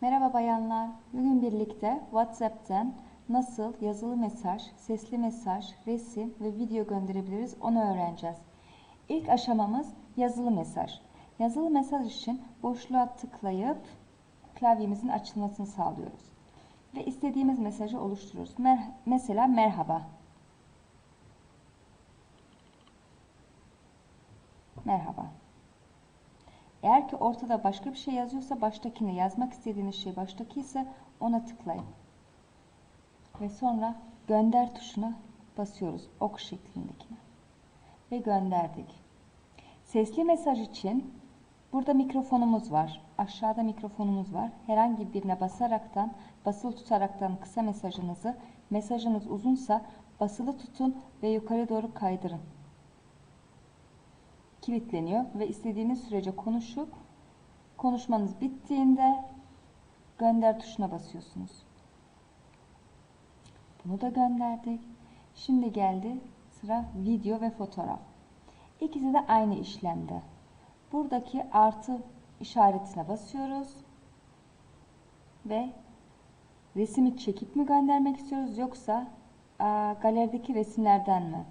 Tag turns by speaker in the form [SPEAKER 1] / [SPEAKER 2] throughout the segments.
[SPEAKER 1] Merhaba bayanlar. Bugün birlikte WhatsApp'ten nasıl yazılı mesaj, sesli mesaj, resim ve video gönderebiliriz onu öğreneceğiz. İlk aşamamız yazılı mesaj. Yazılı mesaj için boşluğa tıklayıp klavyemizin açılmasını sağlıyoruz. Ve istediğimiz mesajı oluşturuyoruz. Mer- mesela merhaba. Merhaba. Eğer ki ortada başka bir şey yazıyorsa baştakini yazmak istediğiniz şey baştaki ise ona tıklayın. Ve sonra gönder tuşuna basıyoruz ok şeklindekine. Ve gönderdik. Sesli mesaj için burada mikrofonumuz var. Aşağıda mikrofonumuz var. Herhangi birine basaraktan, basılı tutaraktan kısa mesajınızı, mesajınız uzunsa basılı tutun ve yukarı doğru kaydırın kilitleniyor ve istediğiniz sürece konuşup konuşmanız bittiğinde gönder tuşuna basıyorsunuz. Bunu da gönderdik. Şimdi geldi sıra video ve fotoğraf. İkisi de aynı işlemde. Buradaki artı işaretine basıyoruz ve resmi çekip mi göndermek istiyoruz yoksa galerideki resimlerden mi?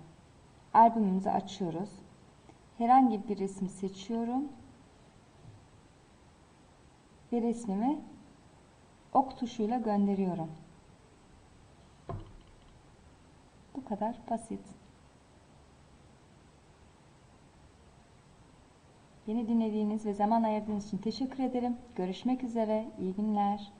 [SPEAKER 1] Albümümüzü açıyoruz herhangi bir resmi seçiyorum ve resmimi ok tuşuyla gönderiyorum. Bu kadar basit. Beni dinlediğiniz ve zaman ayırdığınız için teşekkür ederim. Görüşmek üzere. İyi günler.